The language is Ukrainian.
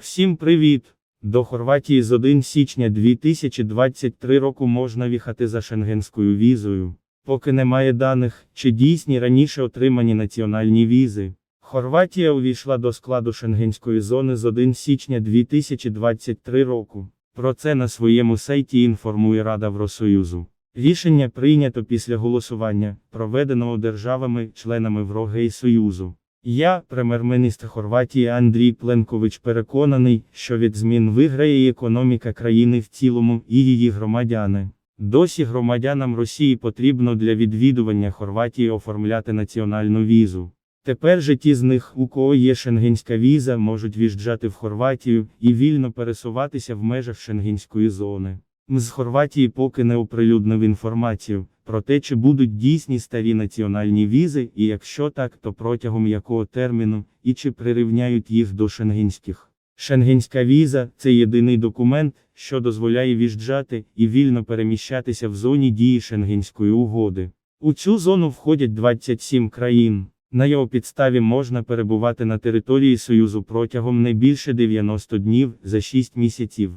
Всім привіт! До Хорватії з 1 січня 2023 року можна в'їхати за шенгенською візою. Поки немає даних, чи дійсні раніше отримані національні візи. Хорватія увійшла до складу шенгенської зони з 1 січня 2023 року. Про це на своєму сайті інформує Рада Євросоюзу. Рішення прийнято після голосування, проведеного державами-членами ВРОГЕЙ Союзу. Я, прем'єр-міністр Хорватії Андрій Пленкович, переконаний, що від змін виграє і економіка країни в цілому, і її громадяни. Досі громадянам Росії потрібно для відвідування Хорватії оформляти національну візу. Тепер же ті з них, у кого є шенгенська віза, можуть в'їжджати в Хорватію і вільно пересуватися в межах шенгенської зони. МЗ Хорватії поки не оприлюднив інформацію про те, чи будуть дійсні старі національні візи, і якщо так, то протягом якого терміну, і чи прирівняють їх до шенгенських. Шенгенська віза це єдиний документ, що дозволяє в'їжджати і вільно переміщатися в зоні дії Шенгенської угоди. У цю зону входять 27 країн. На його підставі можна перебувати на території Союзу протягом не більше 90 днів за 6 місяців.